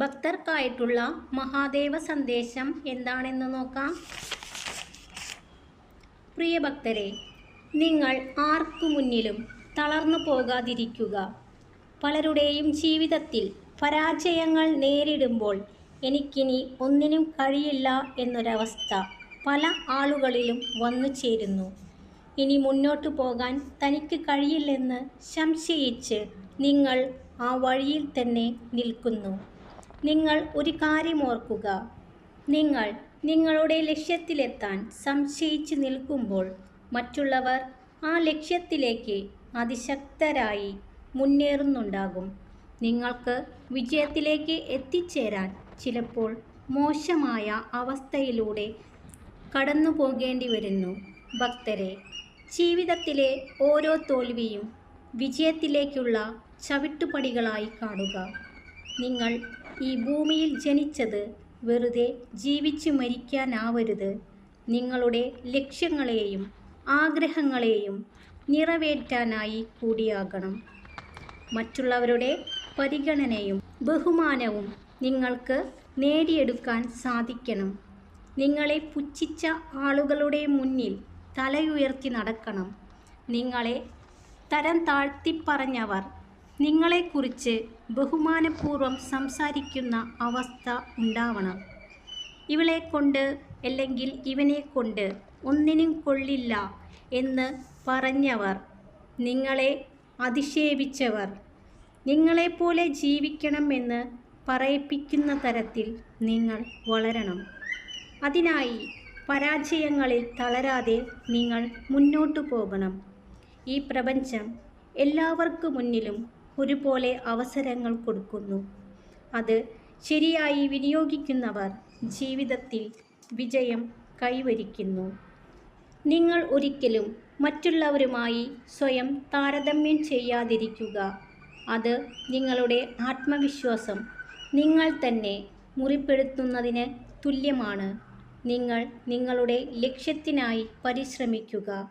ഭക്തർക്കായിട്ടുള്ള മഹാദേവ സന്ദേശം എന്താണെന്ന് നോക്കാം. പ്രിയ ഭക്തരെ നിങ്ങൾ ആർക്കു മുന്നിലും തളർന്നു പോകാതിരിക്കുക. പലരുടെയും ജീവിതത്തിൽ പരാജയങ്ങൾ നേരിടുമ്പോൾ എനിക്കിനി ഒന്നിനും കഴിയില്ല എന്നൊരവസ്ഥ പല ആളുകളിലും വന്നു ചേരുന്നു. ഇനി മുന്നോട്ടു പോകാൻ തനിക്ക് കഴിയില്ലെന്ന് സംശയിച്ച് നിങ്ങൾ ആ വഴിയിൽ തന്നെ നിൽക്കുന്നു. നിങ്ങൾ ഒരു കാര്യം ഓർക്കുക. നിങ്ങൾ നിങ്ങളുടെ ലക്ഷ്യത്തിലെത്താൻ സംശയിച്ച് നിൽക്കുമ്പോൾ മറ്റുള്ളവർ ആ ലക്ഷ്യത്തിലേക്ക് അതിശക്തരായി മുന്നേറുന്നുണ്ടാകും. നിങ്ങൾക്ക് വിജയത്തിലേക്ക് എത്തിച്ചേരാൻ ചിലപ്പോൾ മോശമായ അവസ്ഥയിലൂടെ കടന്നു പോകേണ്ടി വരുന്നു. ഭക്തരെ ജീവിതത്തിലെ ഓരോ തോൽവിയും വിജയത്തിലേക്കുള്ള ചവിട്ടുപടികളായി കാണുക. നിങ്ങൾ ഈ ഭൂമിയിൽ ജനിച്ചത് വെറുതെ ജീവിച്ചു മരിക്കാനാവരുത്. നിങ്ങളുടെ ലക്ഷ്യങ്ങളെയും ആഗ്രഹങ്ങളെയും നിറവേറ്റാനായി കൂടിയാകണം. മറ്റുള്ളവരുടെ പരിഗണനയും ബഹുമാനവും നിങ്ങൾക്ക് നേടിയെടുക്കാൻ സാധിക്കണം. നിങ്ങളെ പുച്ഛിച്ച ആളുകളുടെ മുന്നിൽ തലയുയർത്തി നടക്കണം. നിങ്ങളെ തരം താഴ്ത്തിപ്പറഞ്ഞവർ നിങ്ങളെക്കുറിച്ച് ബഹുമാനപൂർവം സംസാരിക്കുന്ന അവസ്ഥ ഉണ്ടാവണം. ഇവളെ കൊണ്ട് അല്ലെങ്കിൽ ഇവനെ കൊണ്ട് ഒന്നിനും കൊള്ളില്ല എന്ന് പറഞ്ഞവർ നിങ്ങളെ അധിക്ഷേപിച്ചവർ നിങ്ങളെപ്പോലെ ജീവിക്കണമെന്ന് പറയിപ്പിക്കുന്ന തരത്തിൽ നിങ്ങൾ വളരണം. അതിനായി പരാജയങ്ങളിൽ തളരാതെ നിങ്ങൾ മുന്നോട്ടു പോകണം. ഈ പ്രപഞ്ചം എല്ലാവർക്കു മുന്നിലും ഒരുപോലെ അവസരങ്ങൾ കൊടുക്കുന്നു. അത് ശരിയായി വിനിയോഗിക്കുന്നവർ ജീവിതത്തിൽ വിജയം കൈവരിക്കുന്നു. നിങ്ങൾ ഒരിക്കലും മറ്റുള്ളവരുമായി സ്വയം താരതമ്യം ചെയ്യാതിരിക്കുക. അത് നിങ്ങളുടെ ആത്മവിശ്വാസം നിങ്ങൾ തന്നെ മുറിപ്പെടുത്തുന്നതിന് തുല്യമാണ്. നിങ്ങൾ നിങ്ങളുടെ ലക്ഷ്യത്തിനായി പരിശ്രമിക്കുക.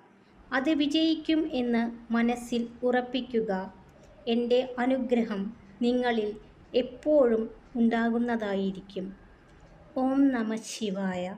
അത് വിജയിക്കും എന്ന് മനസ്സിൽ ഉറപ്പിക്കുക. എന്റെ അനുഗ്രഹം നിങ്ങളിൽ എപ്പോഴും ഉണ്ടാകുന്നതായിരിക്കും. ഓം നമ ശിവായ.